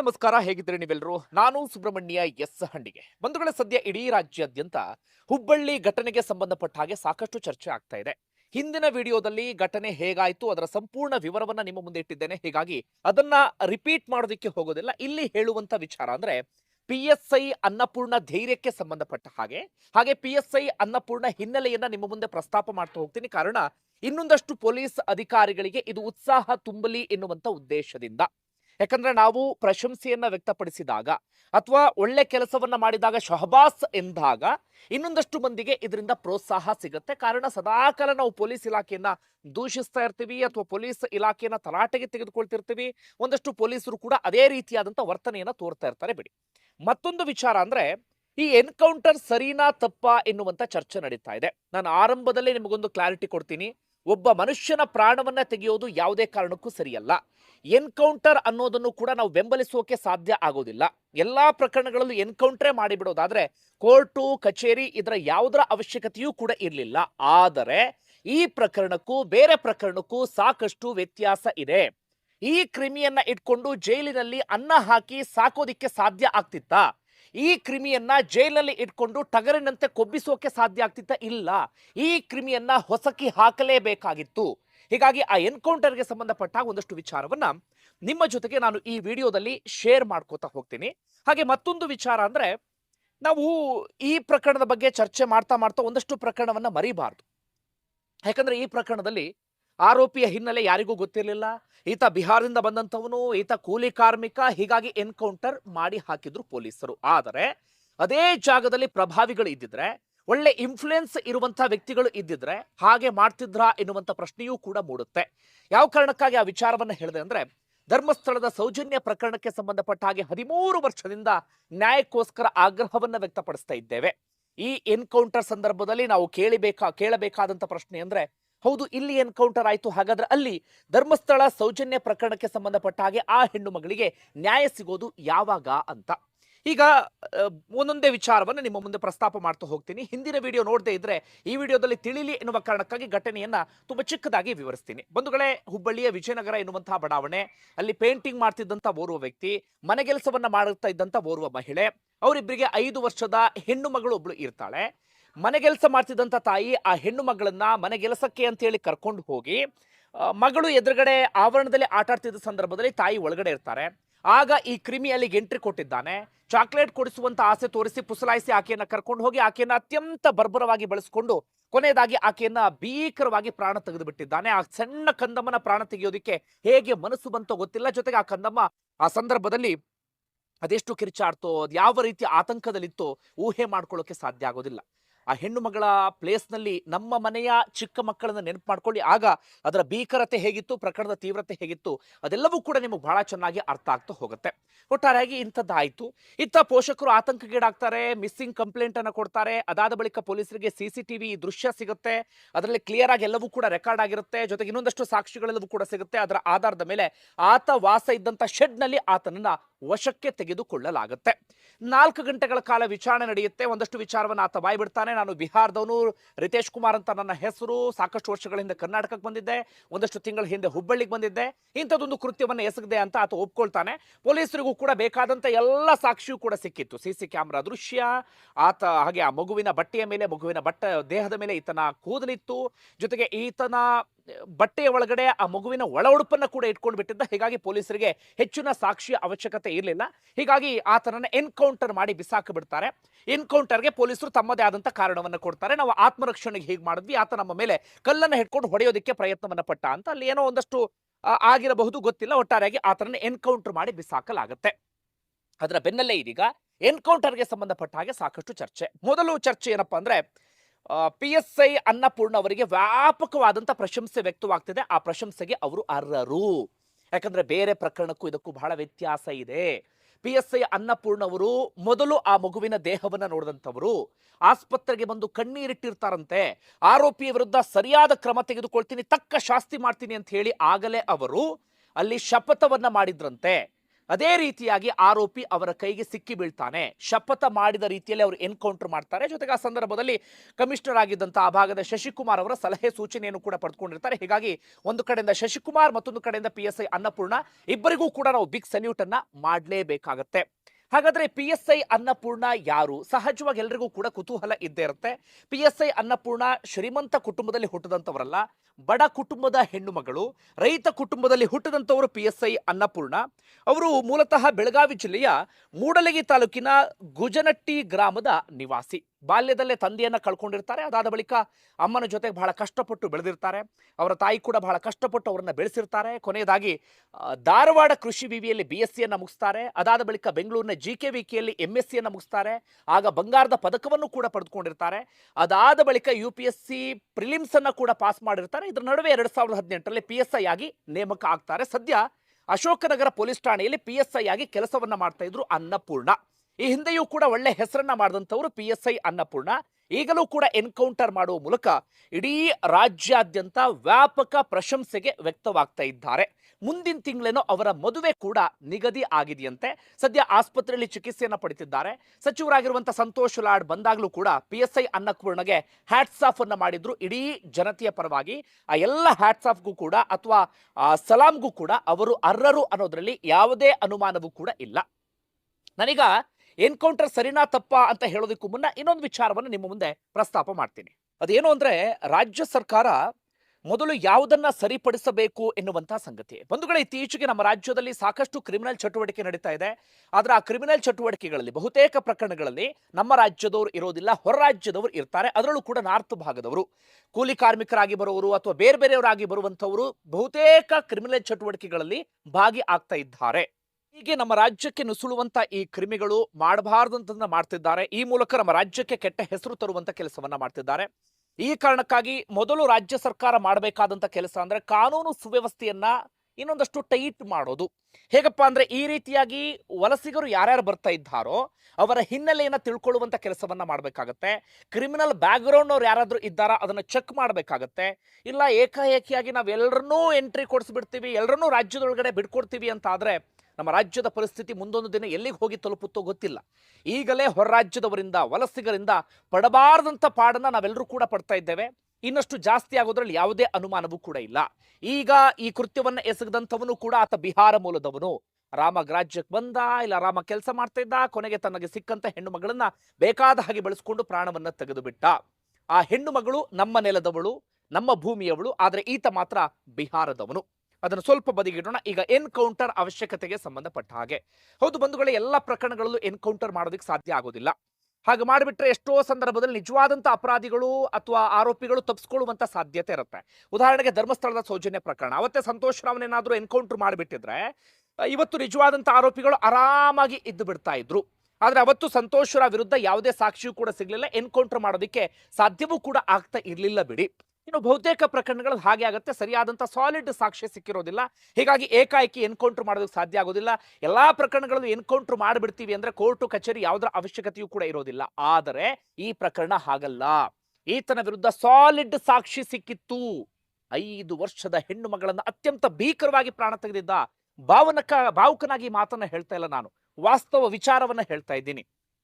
ನಮಸ್ಕಾರ, ಹೇಗಿದ್ದೀರಿ ನೀವೆಲ್ಲರೂ? ನಾನು ಸುಬ್ರಹ್ಮಣ್ಯ ಎಸ್ ಹಂಡಿಗೆ ಬಂಧುಗಳ, ಸದ್ಯ ಇಡೀ ರಾಜ್ಯಾದ್ಯಂತ ಹುಬ್ಬಳ್ಳಿ ಘಟನೆಗೆ ಸಂಬಂಧಪಟ್ಟ ಹಾಗೆ ಸಾಕಷ್ಟು ಚರ್ಚೆ ಆಗ್ತಾ ಇದೆ. ಹಿಂದಿನ ವಿಡಿಯೋದಲ್ಲಿ ಘಟನೆ ಹೇಗಾಯ್ತು, ಅದರ ಸಂಪೂರ್ಣ ವಿವರವನ್ನ ನಿಮ್ಮ ಮುಂದೆ ಇಟ್ಟಿದ್ದೇನೆ. ಹೀಗಾಗಿ ಅದನ್ನ ರಿಪೀಟ್ ಮಾಡೋದಕ್ಕೆ ಹೋಗೋದಿಲ್ಲ. ಇಲ್ಲಿ ಹೇಳುವಂತ ವಿಚಾರ ಅಂದ್ರೆ ಪಿ ಎಸ್ ಐ ಅನ್ನಪೂರ್ಣ ಧೈರ್ಯಕ್ಕೆ ಸಂಬಂಧಪಟ್ಟ ಹಾಗೆ ಹಾಗೆ ಪಿ ಎಸ್ ಐ ಅನ್ನಪೂರ್ಣ ಹಿನ್ನೆಲೆಯನ್ನ ನಿಮ್ಮ ಮುಂದೆ ಪ್ರಸ್ತಾಪ ಮಾಡ್ತಾ ಹೋಗ್ತೀನಿ. ಕಾರಣ, ಇನ್ನೊಂದಷ್ಟು ಪೊಲೀಸ್ ಅಧಿಕಾರಿಗಳಿಗೆ ಇದು ಉತ್ಸಾಹ ತುಂಬಲಿ ಎನ್ನುವಂತ ಉದ್ದೇಶದಿಂದ. ಯಾಕಂದ್ರೆ ನಾವು ಪ್ರಶಂಸೆಯನ್ನ ವ್ಯಕ್ತಪಡಿಸಿದಾಗ ಅಥವಾ ಒಳ್ಳೆ ಕೆಲಸವನ್ನ ಮಾಡಿದಾಗ ಶಹಬಾಸ್ ಎಂದಾಗ ಇನ್ನೊಂದಷ್ಟು ಮಂದಿಗೆ ಇದರಿಂದ ಪ್ರೋತ್ಸಾಹ ಸಿಗುತ್ತೆ. ಕಾರಣ ಸದಾಕಾಲ ನಾವು ಪೊಲೀಸ್ ಇಲಾಖೆಯನ್ನ ದೂಷಿಸ್ತಾ ಇರ್ತೀವಿ ಅಥವಾ ಪೊಲೀಸ್ ಇಲಾಖೆಯನ್ನ ತರಾಟೆಗೆ ತೆಗೆದುಕೊಳ್ತಿರ್ತೀವಿ. ಒಂದಷ್ಟು ಪೊಲೀಸರು ಕೂಡ ಅದೇ ರೀತಿಯಾದಂತ ವರ್ತನೆಯನ್ನ ತೋರ್ತಾ ಇರ್ತಾರೆ ಬಿಡಿ. ಮತ್ತೊಂದು ವಿಚಾರ ಅಂದ್ರೆ ಈ ಎನ್ಕೌಂಟರ್ ಸರಿನಾ ತಪ್ಪಾ ಎನ್ನುವಂತ ಚರ್ಚೆ ನಡೀತಾ ಇದೆ. ನಾನು ಆರಂಭದಲ್ಲಿ ನಿಮಗೊಂದು ಕ್ಲಾರಿಟಿ ಕೊಡ್ತೀನಿ. ಒಬ್ಬ ಮನುಷ್ಯನ ಪ್ರಾಣವನ್ನ ತೆಗೆಯೋದು ಯಾವುದೇ ಕಾರಣಕ್ಕೂ ಸರಿಯಲ್ಲ. ಎನ್ಕೌಂಟರ್ ಅನ್ನೋದನ್ನು ಕೂಡ ನಾವು ಬೆಂಬಲಿಸೋಕೆ ಸಾಧ್ಯ ಆಗೋದಿಲ್ಲ. ಎಲ್ಲಾ ಪ್ರಕರಣಗಳಲ್ಲೂ ಎನ್ಕೌಂಟ್ರೇ ಮಾಡಿಬಿಡೋದಾದ್ರೆ ಕೋರ್ಟು, ಕಚೇರಿ ಇದರ ಯಾವುದರ ಅವಶ್ಯಕತೆಯೂ ಕೂಡ ಇರಲಿಲ್ಲ. ಆದರೆ ಈ ಪ್ರಕರಣಕ್ಕೂ, ಬೇರೆ ಪ್ರಕರಣಕ್ಕೂ ಸಾಕಷ್ಟು ವ್ಯತ್ಯಾಸ ಇದೆ. ಈ ಕ್ರಿಮಿಯನ್ನ ಇಟ್ಕೊಂಡು ಜೈಲಿನಲ್ಲಿ ಅನ್ನ ಹಾಕಿ ಸಾಕೋದಿಕ್ಕೆ ಸಾಧ್ಯ ಆಗ್ತಿತ್ತಾ? ಈ ಕ್ರಿಮಿಯನ್ನ ಜೈಲಲ್ಲಿ ಇಟ್ಕೊಂಡು ಟಗರಿನಂತೆ ಕೊಬ್ಬಿಸೋಕೆ ಸಾಧ್ಯ ಆಗ್ತಿತ್ತ? ಇಲ್ಲ. ಈ ಕ್ರಿಮಿಯನ್ನ ಹೊಸಕಿ ಹಾಕಲೇಬೇಕಾಗಿತ್ತು. ಹೀಗಾಗಿ ಆ ಎನ್ಕೌಂಟರ್ಗೆ ಸಂಬಂಧಪಟ್ಟ ಒಂದಷ್ಟು ವಿಚಾರವನ್ನ ನಿಮ್ಮ ಜೊತೆಗೆ ನಾನು ಈ ವಿಡಿಯೋದಲ್ಲಿ ಶೇರ್ ಮಾಡ್ಕೋತಾ ಹೋಗ್ತೀನಿ. ಹಾಗೆ ಮತ್ತೊಂದು ವಿಚಾರ ಅಂದ್ರೆ, ನಾವು ಈ ಪ್ರಕರಣದ ಬಗ್ಗೆ ಚರ್ಚೆ ಮಾಡ್ತಾ ಮಾಡ್ತಾ ಒಂದಷ್ಟು ಪ್ರಕರಣವನ್ನ ಮರಿಬಾರ್ದು. ಯಾಕಂದ್ರೆ ಈ ಪ್ರಕರಣದಲ್ಲಿ ಆರೋಪಿಯ ಹಿನ್ನೆಲೆ ಯಾರಿಗೂ ಗೊತ್ತಿರಲಿಲ್ಲ. ಈತ ಬಿಹಾರದಿಂದ ಬಂದಂಥವನು, ಈತ ಕೂಲಿ ಕಾರ್ಮಿಕ, ಹೀಗಾಗಿ ಎನ್ಕೌಂಟರ್ ಮಾಡಿ ಹಾಕಿದ್ರು ಪೊಲೀಸರು. ಆದರೆ, ಅದೇ ಜಾಗದಲ್ಲಿ ಪ್ರಭಾವಿಗಳು ಇದ್ದಿದ್ರೆ ಒಳ್ಳೆ ಇನ್ಫ್ಲುಯೆನ್ಸ್ ಇರುವಂತಹ ವ್ಯಕ್ತಿಗಳು ಇದ್ದಿದ್ರೆ ಹಾಗೆ ಮಾಡ್ತಿದ್ರಾ ಎನ್ನುವಂಥ ಪ್ರಶ್ನೆಯೂ ಕೂಡ ಮೂಡುತ್ತೆ. ಯಾವ ಕಾರಣಕ್ಕಾಗಿ ಆ ವಿಚಾರವನ್ನ ಹೇಳಿದೆ ಅಂದ್ರೆ, ಧರ್ಮಸ್ಥಳದ ಸೌಜನ್ಯ ಪ್ರಕರಣಕ್ಕೆ ಸಂಬಂಧಪಟ್ಟ ಹಾಗೆ ಹದಿಮೂರು ವರ್ಷದಿಂದ ನ್ಯಾಯಕ್ಕೋಸ್ಕರ ಆಗ್ರಹವನ್ನ ವ್ಯಕ್ತಪಡಿಸ್ತಾ ಇದ್ದೇವೆ. ಈ ಎನ್ಕೌಂಟರ್ ಸಂದರ್ಭದಲ್ಲಿ ನಾವು ಕೇಳಿಬೇಕಾ ಕೇಳಬೇಕಾದಂತ ಪ್ರಶ್ನೆ ಅಂದ್ರೆ, ಹೌದು, ಇಲ್ಲಿ ಎನ್ಕೌಂಟರ್ ಆಯ್ತು. ಹಾಗಾದ್ರೆ ಅಲ್ಲಿ ಧರ್ಮಸ್ಥಳ ಸೌಜನ್ಯ ಪ್ರಕರಣಕ್ಕೆ ಸಂಬಂಧಪಟ್ಟ ಹಾಗೆ ಆ ಹೆಣ್ಣು ಮಗಳಿಗೆ ನ್ಯಾಯ ಸಿಗೋದು ಯಾವಾಗ ಅಂತ. ಈಗ ಒಂದೊಂದೇ ವಿಚಾರವನ್ನು ನಿಮ್ಮ ಮುಂದೆ ಪ್ರಸ್ತಾಪ ಮಾಡ್ತಾ ಹೋಗ್ತೀನಿ. ಹಿಂದಿನ ವಿಡಿಯೋ ನೋಡದೇ ಇದ್ರೆ ಈ ವಿಡಿಯೋದಲ್ಲಿ ತಿಳಿಲಿ ಎನ್ನುವ ಕಾರಣಕ್ಕಾಗಿ ಘಟನೆಯನ್ನ ತುಂಬಾ ಚಿಕ್ಕದಾಗಿ ವಿವರಿಸ್ತೀನಿ. ಬಂಧುಗಳೇ, ಹುಬ್ಬಳ್ಳಿಯ ವಿಜಯನಗರ ಎನ್ನುವಂತಹ ಬಡಾವಣೆ, ಅಲ್ಲಿ ಪೇಂಟಿಂಗ್ ಮಾಡ್ತಿದ್ದಂತ ಓರ್ವ ವ್ಯಕ್ತಿ ಮನೆಗೆಲಸವನ್ನ ಮಾಡುತ್ತಾ ಇದ್ದಂತ ಓರ್ವ ಮಹಿಳೆ ಅವರಿಬ್ಬರಿಗೆ ಐದು ವರ್ಷದ ಹೆಣ್ಣು ಮಗಳು ಒಬ್ಳು ಇರ್ತಾಳೆ. ಮನೆಗೆಲಸ ಮಾಡ್ತಿದ್ದಂತ ತಾಯಿ ಆ ಹೆಣ್ಣು ಮಗಳನ್ನ ಮನೆಗೆಲಸಕ್ಕೆ ಅಂತ ಹೇಳಿ ಕರ್ಕೊಂಡು ಹೋಗಿ ಮಗಳು ಎದುರುಗಡೆ ಆವರಣದಲ್ಲಿ ಆಟ ಆಡ್ತಿದ್ದ ಸಂದರ್ಭದಲ್ಲಿ ತಾಯಿ ಒಳಗಡೆ ಇರ್ತಾರೆ. ಆಗ ಈ ಕ್ರಿಮಿ ಅಲ್ಲಿಗೆ ಎಂಟ್ರಿ ಕೊಟ್ಟಿದ್ದಾನೆ. ಚಾಕ್ಲೇಟ್ ಕೊಡಿಸುವಂತ ಆಸೆ ತೋರಿಸಿ ಪುಸಲಾಯಿಸಿ ಆಕೆಯನ್ನ ಕರ್ಕೊಂಡು ಹೋಗಿ ಆಕೆಯನ್ನ ಅತ್ಯಂತ ಬರ್ಬರವಾಗಿ ಬಳಸಿಕೊಂಡು ಕೊನೆಯದಾಗಿ ಆಕೆಯನ್ನ ಭೀಕರವಾಗಿ ಪ್ರಾಣ ತೆಗೆದು ಬಿಟ್ಟಿದ್ದಾನೆ ಆ ಸಣ್ಣ ಕಂದಮ್ಮನ ಪ್ರಾಣ ತೆಗೆಯೋದಿಕ್ಕೆ ಹೇಗೆ ಮನಸ್ಸು ಬಂತೋ ಗೊತ್ತಿಲ್ಲ. ಜೊತೆಗೆ ಆ ಕಂದಮ್ಮ ಆ ಸಂದರ್ಭದಲ್ಲಿ ಅದೆಷ್ಟು ಕಿರಿಚಾಡ್ತೋ ಅದು ಯಾವ ರೀತಿ ಆತಂಕದಲ್ಲಿತ್ತೋ ಊಹೆ ಮಾಡ್ಕೊಳ್ಳೋಕೆ ಸಾಧ್ಯ ಆಗೋದಿಲ್ಲ. ಆ ಹೆಣ್ಣು ಮಗಳ ಪ್ಲೇಸ್ನಲ್ಲಿ ನಮ್ಮ ಮನೆಯ ಚಿಕ್ಕ ಮಕ್ಕಳನ್ನ ನೆನಪು ಮಾಡ್ಕೊಳ್ಳಿ. ಆಗ ಅದರ ಭೀಕರತೆ ಹೇಗಿತ್ತು, ಪ್ರಕರಣದ ತೀವ್ರತೆ ಹೇಗಿತ್ತು, ಅದೆಲ್ಲವೂ ಕೂಡ ನಿಮಗೆ ಬಹಳ ಚೆನ್ನಾಗಿ ಅರ್ಥ ಆಗ್ತಾ ಹೋಗುತ್ತೆ. ಒಟ್ಟಾರೆಯಾಗಿ ಇಂಥದ್ದಾಯಿತು. ಇತ್ತ ಪೋಷಕರು ಆತಂಕಗೀಡಾಗ್ತಾರೆ ಮಿಸ್ಸಿಂಗ್ ಕಂಪ್ಲೇಂಟ್ ಅನ್ನು ಕೊಡ್ತಾರೆ, ಅದಾದ ಬಳಿಕ ಪೊಲೀಸರಿಗೆ ಸಿ ಸಿ ಟಿವಿ ದೃಶ್ಯ ಸಿಗುತ್ತೆ, ಅದರಲ್ಲಿ ಕ್ಲಿಯರ್ ಆಗಿ ಎಲ್ಲವೂ ಕೂಡ ರೆಕಾರ್ಡ್ ಆಗಿರುತ್ತೆ, ಜೊತೆಗೆ ಇನ್ನೊಂದಷ್ಟು ಸಾಕ್ಷಿಗಳೆಲ್ಲವೂ ಕೂಡ ಸಿಗುತ್ತೆ. ಅದರ ಆಧಾರದ ಮೇಲೆ ಆತ ವಾಸ ಇದ್ದಂಥ ಶೆಡ್ನಲ್ಲಿ ಆತನನ್ನು ಆತನನ್ನ ವಶಕ್ಕೆ ತೆಗೆದುಕೊಳ್ಳಲಾಗುತ್ತೆ. ನಾಲ್ಕು ಗಂಟೆಗಳ ಕಾಲ ವಿಚಾರಣೆ ನಡೆಯುತ್ತೆ. ಒಂದಷ್ಟು ವಿಚಾರವನ್ನು ಆತ ಬಾಯ್ಬಿಡ್ತಾನೆ. ನಾನು ಬಿಹಾರದವನು. ರಿತೇಶ್ ಕುಮಾರ್ ಅಂತ ನನ್ನ ಹೆಸರು. ಸಾಕಷ್ಟು ವರ್ಷಗಳ ಹಿಂದೆ ಕರ್ನಾಟಕಕ್ಕೆ ಬಂದಿದ್ದೆ. ಒಂದಷ್ಟು ತಿಂಗಳ ಹಿಂದೆ ಹುಬ್ಬಳ್ಳಿಗೆ ಬಂದಿದ್ದೆ. ಇಂಥದ್ದೊಂದು ಕೃತ್ಯವನ್ನು ಎಸಗಿದೆ ಅಂತ ಆತ ಒಪ್ಕೊಳ್ತಾನೆ. ಪೊಲೀಸರಿಗೂ ಕೂಡ ಬೇಕಾದಂತ ಎಲ್ಲ ಸಾಕ್ಷಿಯೂ ಕೂಡ ಸಿಕ್ಕಿತ್ತು. ಸಿ ಸಿ ಕ್ಯಾಮ್ರಾ ದೃಶ್ಯ, ಆತ ಹಾಗೆ ಆ ಮಗುವಿನ ಬಟ್ಟೆಯ ಮೇಲೆ, ಮಗುವಿನ ಬಟ್ಟೆ, ದೇಹದ ಮೇಲೆ ಈತನ ಕೂದಲಿತ್ತು. ಜೊತೆಗೆ ಈತನ ಬಟ್ಟೆಯ ಒಳಗಡೆ ಆ ಮಗುವಿನ ಒಳ ಉಡುಪನ್ನ ಕೂಡ ಇಟ್ಕೊಂಡು ಬಿಟ್ಟಿದ್ದ. ಹೀಗಾಗಿ ಪೊಲೀಸರಿಗೆ ಹೆಚ್ಚಿನ ಸಾಕ್ಷಿಯ ಅವಶ್ಯಕತೆ ಇರಲಿಲ್ಲ. ಹೀಗಾಗಿ ಆತನನ್ನ ಎನ್ಕೌಂಟರ್ ಮಾಡಿ ಬಿಸಾಕ ಬಿಡ್ತಾರೆ. ಎನ್ಕೌಂಟರ್ಗೆ ಪೊಲೀಸರು ತಮ್ಮದೇ ಆದಂತ ಕಾರಣವನ್ನ ಕೊಡ್ತಾರೆ. ನಾವು ಆತ್ಮರಕ್ಷಣೆಗೆ ಹೀಗೆ ಮಾಡಿದ್ವಿ. ಆತ ನಮ್ಮ ಮೇಲೆ ಕಲ್ಲನ್ನ ಹಿಡ್ಕೊಂಡು ಹೊಡೆಯೋದಕ್ಕೆ ಪ್ರಯತ್ನವನ್ನ ಪಟ್ಟ ಅಂತ. ಅಲ್ಲಿ ಏನೋ ಒಂದಷ್ಟು ಆಗಿರಬಹುದು, ಗೊತ್ತಿಲ್ಲ. ಒಟ್ಟಾರೆಯಾಗಿ ಆತನನ್ನ ಎನ್ಕೌಂಟರ್ ಮಾಡಿ ಬಿಸಾಕಲಾಗುತ್ತೆ. ಅದರ ಬೆನ್ನಲ್ಲೇ ಇದೀಗ ಎನ್ಕೌಂಟರ್ಗೆ ಸಂಬಂಧಪಟ್ಟ ಹಾಗೆ ಸಾಕಷ್ಟು ಚರ್ಚೆ. ಮೊದಲು ಚರ್ಚೆ ಏನಪ್ಪಾ ಅಂದ್ರೆ ಪಿ ಎಸ್ ಐ ಅನ್ನಪೂರ್ಣ ಅವರಿಗೆ ವ್ಯಾಪಕವಾದಂಥ ಪ್ರಶಂಸೆ ವ್ಯಕ್ತವಾಗ್ತಿದೆ. ಆ ಪ್ರಶಂಸೆಗೆ ಅವರು ಅರ್ಹರು. ಯಾಕಂದ್ರೆ ಬೇರೆ ಪ್ರಕರಣಕ್ಕೂ ಇದಕ್ಕೂ ಬಹಳ ವ್ಯತ್ಯಾಸ ಇದೆ. ಪಿ ಎಸ್ ಐ ಅನ್ನಪೂರ್ಣ ಅವರು ಮೊದಲು ಆ ಮಗುವಿನ ದೇಹವನ್ನ ನೋಡಿದಂಥವರು. ಆಸ್ಪತ್ರೆಗೆ ಬಂದು ಕಣ್ಣೀರಿಟ್ಟಿರ್ತಾರಂತೆ. ಆರೋಪಿಯ ವಿರುದ್ಧ ಸರಿಯಾದ ಕ್ರಮ ತೆಗೆದುಕೊಳ್ತೀನಿ, ತಕ್ಕ ಶಾಸ್ತಿ ಮಾಡ್ತೀನಿ ಅಂತ ಹೇಳಿ ಆಗಲೇ ಅವರು ಅಲ್ಲಿ ಶಪಥವನ್ನ ಮಾಡಿದ್ರಂತೆ. ಅದೇ ರೀತಿಯಾಗಿ ಆರೋಪಿ ಅವರ ಕೈಗೆ ಸಿಕ್ಕಿ ಬೀಳ್ತಾನೆ. ಶಪಥ ಮಾಡಿದ ರೀತಿಯಲ್ಲಿ ಅವರು ಎನ್ಕೌಂಟರ್ ಮಾಡ್ತಾರೆ. ಜೊತೆಗೆ ಆ ಸಂದರ್ಭದಲ್ಲಿ ಕಮಿಷನರ್ ಆಗಿದ್ದಂತ ಆ ಭಾಗದ ಶಶಿಕುಮಾರ್ ಅವರ ಸಲಹೆ ಸೂಚನೆಯನ್ನು ಕೂಡ ಪಡೆದುಕೊಂಡಿರ್ತಾರೆ ಹೀಗಾಗಿ ಒಂದು ಕಡೆಯಿಂದ ಶಶಿಕುಮಾರ್ ಮತ್ತೊಂದು ಕಡೆಯಿಂದ ಪಿ ಎಸ್ ಐ ಅನ್ನಪೂರ್ಣ, ಇಬ್ಬರಿಗೂ ಕೂಡ ನಾವು ಬಿಗ್ ಸಲ್ಯೂಟ್ ಅನ್ನ ಮಾಡಲೇಬೇಕಾಗತ್ತೆ. ಹಾಗಾದ್ರೆ ಪಿ ಎಸ್ ಐ ಅನ್ನಪೂರ್ಣ ಯಾರು? ಸಹಜವಾಗಿ ಎಲ್ರಿಗೂ ಕೂಡ ಕುತೂಹಲ ಇದ್ದೇ ಇರುತ್ತೆ. ಪಿ ಎಸ್ ಐ ಅನ್ನಪೂರ್ಣ ಶ್ರೀಮಂತ ಕುಟುಂಬದಲ್ಲಿ ಹುಟ್ಟಿದಂಥವರಲ್ಲ, ಬಡ ಕುಟುಂಬದ ಹೆಣ್ಣು ಮಗಳು, ರೈತ ಕುಟುಂಬದಲ್ಲಿ ಹುಟ್ಟಿದಂಥವರು ಪಿ ಎಸ್ ಐ ಅನ್ನಪೂರ್ಣ. ಅವರು ಮೂಲತಃ ಬೆಳಗಾವಿ ಜಿಲ್ಲೆಯ ಮೂಡಲಗಿ ತಾಲೂಕಿನ ಗುಜನಟ್ಟಿ ಗ್ರಾಮದ ನಿವಾಸಿ. ಬಾಲ್ಯದಲ್ಲೇ ತಂದೆಯನ್ನ ಕಳ್ಕೊಂಡಿರ್ತಾರೆ. ಅದಾದ ಬಳಿಕ ಅಮ್ಮನ ಜೊತೆಗೆ ಬಹಳ ಕಷ್ಟಪಟ್ಟು ಬೆಳೆದಿರ್ತಾರೆ. ಅವರ ತಾಯಿ ಕೂಡ ಬಹಳ ಕಷ್ಟಪಟ್ಟು ಅವರನ್ನು ಬೆಳೆಸಿರ್ತಾರೆ. ಕೊನೆಯದಾಗಿ ಧಾರವಾಡ ಕೃಷಿ ವಿವಿಯಲ್ಲಿ ಬಿ ಎಸ್ ಸಿಯನ್ನು ಮುಗಿಸ್ತಾರೆ. ಅದಾದ ಬಳಿಕ ಬೆಂಗಳೂರಿನ ಜಿ ಕೆ ವಿ ಕೆಯಲ್ಲಿ ಎಂ ಎಸ್ ಸಿಯನ್ನು ಮುಗಿಸ್ತಾರೆ. ಆಗ ಬಂಗಾರದ ಪದಕವನ್ನು ಕೂಡ ಪಡೆದುಕೊಂಡಿರ್ತಾರೆ. ಅದಾದ ಬಳಿಕ ಯು ಪಿ ಎಸ್ ಸಿ ಪ್ರಿಲಿಮ್ಸನ್ನು ಕೂಡ ಪಾಸ್ ಮಾಡಿರ್ತಾರೆ. ಇದರ ನಡುವೆ ಎರಡು ಸಾವಿರದ ಹದಿನೆಂಟರಲ್ಲಿ ಪಿ ಎಸ್ ಐ ಆಗಿ ನೇಮಕ ಆಗ್ತಾರೆ. ಸದ್ಯ ಅಶೋಕನಗರ ಪೊಲೀಸ್ ಠಾಣೆಯಲ್ಲಿ ಪಿ ಎಸ್ ಐ ಆಗಿ ಕೆಲಸವನ್ನ ಮಾಡ್ತಾ ಇದ್ರು ಅನ್ನಪೂರ್ಣ. ಈ ಹಿಂದೆಯೂ ಕೂಡ ಒಳ್ಳೆ ಹೆಸರನ್ನ ಮಾಡಿದಂಥವ್ರು ಪಿ ಎಸ್ ಐ ಅನ್ನಪೂರ್ಣ. ಈಗಲೂ ಕೂಡ ಎನ್ಕೌಂಟರ್ ಮಾಡುವ ಮೂಲಕ ಇಡೀ ರಾಜ್ಯಾದ್ಯಂತ ವ್ಯಾಪಕ ಪ್ರಶಂಸೆಗೆ ವ್ಯಕ್ತವಾಗ್ತಾ ಇದ್ದಾರೆ. ಮುಂದಿನ ತಿಂಗಳೇನೋ ಅವರ ಮದುವೆ ಕೂಡ ನಿಗದಿ ಆಗಿದೆಯಂತೆ. ಸದ್ಯ ಆಸ್ಪತ್ರೆಯಲ್ಲಿ ಚಿಕಿತ್ಸೆಯನ್ನ ಪಡಿತಿದ್ದಾರೆ ಸಚಿವರಾಗಿರುವಂಥ ಸಂತೋಷ್ ಲಾಡ್ ಬಂದಾಗಲೂ ಕೂಡ ಪಿ ಎಸ್ ಐ ಅನ್ನಪೂರ್ಣಗೆ ಹ್ಯಾಟ್ಸ್ ಆಫ್ ಅನ್ನ ಮಾಡಿದ್ರು. ಇಡೀ ಜನತೆಯ ಪರವಾಗಿ ಆ ಎಲ್ಲ ಹ್ಯಾಟ್ಸ್ ಆಫ್ಗೂ ಕೂಡ ಅಥವಾ ಸಲಾಮ್ಗೂ ಕೂಡ ಅವರು ಅರ್ಹರು ಅನ್ನೋದ್ರಲ್ಲಿ ಯಾವುದೇ ಅನುಮಾನವೂ ಕೂಡ ಇಲ್ಲ. ನಾನೀಗ ಎನ್ಕೌಂಟರ್ ಸರಿನಾ ತಪ್ಪಾ ಅಂತ ಹೇಳೋದಕ್ಕೂ ಮುನ್ನ ಇನ್ನೊಂದು ವಿಚಾರವನ್ನು ನಿಮ್ಮ ಮುಂದೆ ಪ್ರಸ್ತಾಪ ಮಾಡ್ತೀನಿ. ಅದೇನು ಅಂದ್ರೆ ರಾಜ್ಯ ಸರ್ಕಾರ ಮೊದಲು ಯಾವುದನ್ನ ಸರಿಪಡಿಸಬೇಕು ಎನ್ನುವಂತಹ ಸಂಗತಿ. ಬಂಧುಗಳ, ಇತ್ತೀಚೆಗೆ ನಮ್ಮ ರಾಜ್ಯದಲ್ಲಿ ಸಾಕಷ್ಟು ಕ್ರಿಮಿನಲ್ ಚಟುವಟಿಕೆ ನಡೀತಾ ಇದೆ. ಆದ್ರೆ ಆ ಕ್ರಿಮಿನಲ್ ಚಟುವಟಿಕೆಗಳಲ್ಲಿ ಬಹುತೇಕ ಪ್ರಕರಣಗಳಲ್ಲಿ ನಮ್ಮ ರಾಜ್ಯದವರು ಇರೋದಿಲ್ಲ, ಹೊರ ರಾಜ್ಯದವರು ಇರ್ತಾರೆ. ಅದರಲ್ಲೂ ಕೂಡ ನಾರ್ತ್ ಭಾಗದವರು, ಕೂಲಿ ಕಾರ್ಮಿಕರಾಗಿ ಬರುವವರು ಅಥವಾ ಬೇರೆ ಬೇರೆಯವರಾಗಿ ಬರುವಂತವರು ಬಹುತೇಕ ಕ್ರಿಮಿನಲ್ ಚಟುವಟಿಕೆಗಳಲ್ಲಿ ಭಾಗಿ ಆಗ್ತಾ ಇದ್ದಾರೆ. ಹೀಗೆ ನಮ್ಮ ರಾಜ್ಯಕ್ಕೆ ನುಸುಳುವಂತ ಈ ಕ್ರಿಮಿಗಳು ಮಾಡಬಾರದಂತದನ್ನ ಮಾಡ್ತಿದ್ದಾರೆ. ಈ ಮೂಲಕ ನಮ್ಮ ರಾಜ್ಯಕ್ಕೆ ಕೆಟ್ಟ ಹೆಸರು ತರುವಂತ ಕೆಲಸವನ್ನ ಮಾಡ್ತಿದ್ದಾರೆ. ಈ ಕಾರಣಕ್ಕಾಗಿ ಮೊದಲು ರಾಜ್ಯ ಸರ್ಕಾರ ಮಾಡಬೇಕಾದಂತ ಕೆಲಸ ಅಂದ್ರೆ ಕಾನೂನು ಸುವ್ಯವಸ್ಥೆಯನ್ನ ಇನ್ನೊಂದಷ್ಟು ಟೈಟ್ ಮಾಡೋದು. ಹೇಗಪ್ಪ ಅಂದ್ರೆ ಈ ರೀತಿಯಾಗಿ ವಲಸಿಗರು ಯಾರ್ಯಾರು ಬರ್ತಾ ಇದ್ದಾರೋ ಅವರ ಹಿನ್ನೆಲೆಯನ್ನ ತಿಳ್ಕೊಳ್ಳುವಂತ ಕೆಲಸವನ್ನ ಮಾಡಬೇಕಾಗತ್ತೆ. ಕ್ರಿಮಿನಲ್ ಬ್ಯಾಕ್ಗ್ರೌಂಡ್ ಅವ್ರು ಯಾರಾದ್ರೂ ಇದ್ದಾರಾ ಅದನ್ನ ಚೆಕ್ ಮಾಡಬೇಕಾಗತ್ತೆ. ಇಲ್ಲ ಏಕಾಏಕಿಯಾಗಿ ನಾವೆಲ್ಲರನ್ನೂ ಎಂಟ್ರಿ ಕೊಡಿಸ್ಬಿಡ್ತೀವಿ ಎಲ್ಲರನ್ನೂ ರಾಜ್ಯದೊಳಗಡೆ ಬಿಡ್ಕೊಡ್ತೀವಿ ಅಂತ ಆದ್ರೆ ನಮ್ಮ ರಾಜ್ಯದ ಪರಿಸ್ಥಿತಿ ಮುಂದೊಂದು ದಿನ ಎಲ್ಲಿಗೆ ಹೋಗಿ ತಲುಪುತ್ತೋ ಗೊತ್ತಿಲ್ಲ. ಈಗಲೇ ಹೊರ ರಾಜ್ಯದವರಿಂದ ವಲಸಿಗರಿಂದ ಪಡಬಾರದಂಥ ಪಾಡನ್ನ ನಾವೆಲ್ಲರೂ ಕೂಡ ಪಡ್ತಾ ಇದ್ದೇವೆ. ಇನ್ನಷ್ಟು ಜಾಸ್ತಿ ಆಗೋದ್ರಲ್ಲಿ ಯಾವುದೇ ಅನುಮಾನವೂ ಕೂಡ ಇಲ್ಲ. ಈಗ ಈ ಕೃತ್ಯವನ್ನ ಎಸಗದಂಥವನು ಕೂಡ ಆತ ಬಿಹಾರ ಮೂಲದವನು. ರಾಮ ರಾಜ್ಯಕ್ಕೆ ಬಂದ ಇಲ್ಲ ರಾಮ ಕೆಲಸ ಮಾಡ್ತಾ ಇದ್ದ, ಕೊನೆಗೆ ತನಗೆ ಸಿಕ್ಕಂತ ಹೆಣ್ಣು ಮಗಳನ್ನ ಬೇಕಾದ ಹಾಗೆ ಬೆಳೆಸ್ಕೊಂಡು ಪ್ರಾಣವನ್ನ ತೆಗೆದು ಬಿಟ್ಟ ಆ ಹೆಣ್ಣು ಮಗಳು ನಮ್ಮ ನೆಲದವಳು, ನಮ್ಮ ಭೂಮಿಯವಳು, ಆದ್ರೆ ಈತ ಮಾತ್ರ ಬಿಹಾರದವನು. ಅದನ್ನು ಸ್ವಲ್ಪ ಬದಿಗಿಡೋಣ. ಈಗ ಎನ್ಕೌಂಟರ್ ಅವಶ್ಯಕತೆಗೆ ಸಂಬಂಧಪಟ್ಟ ಹಾಗೆ. ಹೌದು ಬಂಧುಗಳೇ, ಎಲ್ಲ ಪ್ರಕರಣಗಳಲ್ಲೂ ಎನ್ಕೌಂಟರ್ ಮಾಡೋದಕ್ಕೆ ಸಾಧ್ಯ ಆಗೋದಿಲ್ಲ. ಹಾಗೆ ಮಾಡಿಬಿಟ್ರೆ ಎಷ್ಟೋ ಸಂದರ್ಭದಲ್ಲಿ ನಿಜವಾದಂತ ಅಪರಾಧಿಗಳು ಅಥವಾ ಆರೋಪಿಗಳು ತಪ್ಪಿಸ್ಕೊಳ್ಳುವಂತ ಸಾಧ್ಯತೆ ಇರುತ್ತೆ. ಉದಾಹರಣೆಗೆ ಧರ್ಮಸ್ಥಳದ ಸೌಜನ್ಯ ಪ್ರಕರಣ. ಅವತ್ತೇ ಸಂತೋಷ್ ರಾವ್ನೇನಾದ್ರೂ ಎನ್ಕೌಂಟರ್ ಮಾಡಿಬಿಟ್ಟಿದ್ರೆ, ಇವತ್ತು ನಿಜವಾದಂತ ಆರೋಪಿಗಳು ಆರಾಮಾಗಿ ಇದ್ದು ಬಿಡ್ತಾ ಇದ್ರು. ಆದ್ರೆ ಅವತ್ತು ಸಂತೋಷ್ ರಾವ್ ವಿರುದ್ಧ ಯಾವುದೇ ಸಾಕ್ಷಿಯೂ ಕೂಡ ಸಿಗ್ಲಿಲ್ಲ. ಎನ್ಕೌಂಟರ್ ಮಾಡೋದಕ್ಕೆ ಸಾಧ್ಯವೂ ಕೂಡ ಆಗ್ತಾ ಇರ್ಲಿಲ್ಲ ಬಿಡಿ. ಇನ್ನು ಬಹುತೇಕ ಪ್ರಕರಣಗಳು ಹಾಗೆ ಆಗುತ್ತೆ. ಸರಿಯಾದಂತ ಸಾಲಿಡ್ ಸಾಕ್ಷ್ಯ ಸಿಕ್ಕಿರೋದಿಲ್ಲ. ಹೀಗಾಗಿ ಏಕಾಏಕಿ ಎನ್ಕೌಂಟರ್ ಮಾಡೋದಕ್ಕೆ ಸಾಧ್ಯ ಆಗೋದಿಲ್ಲ. ಎಲ್ಲಾ ಪ್ರಕರಣಗಳನ್ನು ಎನ್ಕೌಂಟರ್ ಮಾಡಿಬಿಡ್ತೀವಿ ಅಂದ್ರೆ ಕೋರ್ಟು, ಕಚೇರಿ ಯಾವುದರ ಅವಶ್ಯಕತೆಯೂ ಕೂಡ ಇರೋದಿಲ್ಲ. ಆದರೆ ಈ ಪ್ರಕರಣ ಹಾಗಲ್ಲ. ಈತನ ವಿರುದ್ಧ ಸಾಲಿಡ್ ಸಾಕ್ಷಿ ಸಿಕ್ಕಿತ್ತು. ಐದು ವರ್ಷದ ಹೆಣ್ಣು ಮಗಳನ್ನ ಅತ್ಯಂತ ಭೀಕರವಾಗಿ ಪ್ರಾಣ ತೆಗೆದಿದ್ದ ಭಾವನಕ, ಭಾವುಕನಾಗಿ ಮಾತನ್ನ ಹೇಳ್ತಾ ಇಲ್ಲ ನಾನು. ವಾಸ್ತವ ವಿಚಾರವನ್ನ ಹೇಳ್ತಾ ಇದ್ದೀನಿ.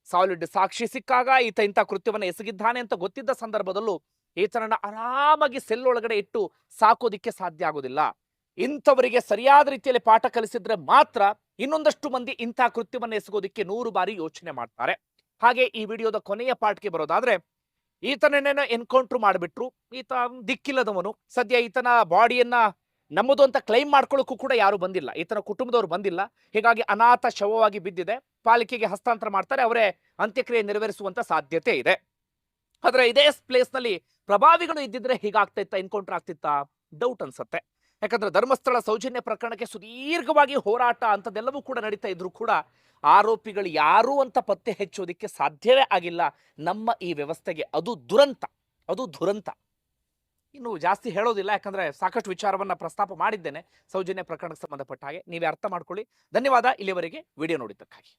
ಸಾಲಿಡ್ ಸಾಕ್ಷಿ ಸಿಕ್ಕಾಗ ಈತ ಇಂಥ ಕೃತ್ಯವನ್ನ ಎಸಗಿದ್ದಾನೆ ಅಂತ ಗೊತ್ತಿದ್ದ ಸಂದರ್ಭದಲ್ಲೂ ಈತನನ್ನ ಆರಾಮಾಗಿ ಸೆಲ್ ಒಳಗಡೆ ಇಟ್ಟು ಸಾಕೋದಿಕ್ಕೆ ಸಾಧ್ಯ ಆಗೋದಿಲ್ಲ. ಇಂಥವರಿಗೆ ಸರಿಯಾದ ರೀತಿಯಲ್ಲಿ ಪಾಠ ಕಲಿಸಿದ್ರೆ ಮಾತ್ರ ಇನ್ನೊಂದಷ್ಟು ಮಂದಿ ಇಂಥ ಕೃತ್ಯವನ್ನ ಎಸಗೋದಿಕ್ಕೆ ನೂರು ಬಾರಿ ಯೋಚನೆ ಮಾಡ್ತಾರೆ. ಹಾಗೆ ಈ ವಿಡಿಯೋದ ಕೊನೆಯ ಪಾರ್ಟ್ಗೆ ಬರೋದಾದ್ರೆ, ಈತನನ್ನೇನೋ ಎನ್ಕೌಂಟರ್ ಮಾಡಿಬಿಟ್ರು. ಈತ ದಿಕ್ಕಿಲ್ಲದವನು. ಸದ್ಯ ಈತನ ಬಾಡಿಯನ್ನ ನಮ್ಮದು ಅಂತ ಕ್ಲೈಮ್ ಮಾಡ್ಕೊಳ್ಳೋಕ್ಕೂ ಕೂಡ ಯಾರು ಬಂದಿಲ್ಲ. ಈತನ ಕುಟುಂಬದವರು ಬಂದಿಲ್ಲ. ಹೀಗಾಗಿ ಅನಾಥ ಶವವಾಗಿ ಬಿದ್ದಿದೆ. ಪಾಲಿಕೆಗೆ ಹಸ್ತಾಂತರ ಮಾಡ್ತಾರೆ. ಅವರೇ ಅಂತ್ಯಕ್ರಿಯೆ ನೆರವೇರಿಸುವಂತ ಸಾಧ್ಯತೆ ಇದೆ. ಆದ್ರೆ ಇದೇ ಪ್ಲೇಸ್ನಲ್ಲಿ ಪ್ರಭಾವಿಗಳು ಇದ್ದಿದ್ರೆ ಹೀಗಾಗ್ತಾ ಇತ್ತ ಎನ್ಕೌಂಟರ್ ಆಗ್ತಿತ್ತಾ? ಡೌಟ್ ಅನ್ಸತ್ತೆ. ಯಾಕಂದ್ರೆ ಧರ್ಮಸ್ಥಳ ಸೌಜನ್ಯ ಪ್ರಕರಣಕ್ಕೆ ಸುದೀರ್ಘವಾಗಿ ಹೋರಾಟ ಅಂತದೆಲ್ಲವೂ ಕೂಡ ನಡೀತಾ ಇದ್ರು ಕೂಡ ಆರೋಪಿಗಳು ಯಾರು ಅಂತ ಪತ್ತೆ ಹೆಚ್ಚೋದಿಕ್ಕೆ ಸಾಧ್ಯವೇ ಆಗಿಲ್ಲ. ನಮ್ಮ ಈ ವ್ಯವಸ್ಥೆಗೆ ಅದು ದುರಂತ. ಅದು ದುರಂತ. ಇನ್ನು ಜಾಸ್ತಿ ಹೇಳೋದಿಲ್ಲ, ಯಾಕಂದ್ರೆ ಸಾಕಷ್ಟು ವಿಚಾರವನ್ನ ಪ್ರಸ್ತಾಪ ಮಾಡಿದ್ದೇನೆ ಸೌಜನ್ಯ ಪ್ರಕರಣಕ್ಕೆ ಸಂಬಂಧಪಟ್ಟ ಹಾಗೆ. ನೀವೇ ಅರ್ಥ ಮಾಡ್ಕೊಳ್ಳಿ. ಧನ್ಯವಾದ. ಇಲ್ಲಿವರೆಗೆ ವಿಡಿಯೋ ನೋಡಿದ್ದಕ್ಕಾಗಿ.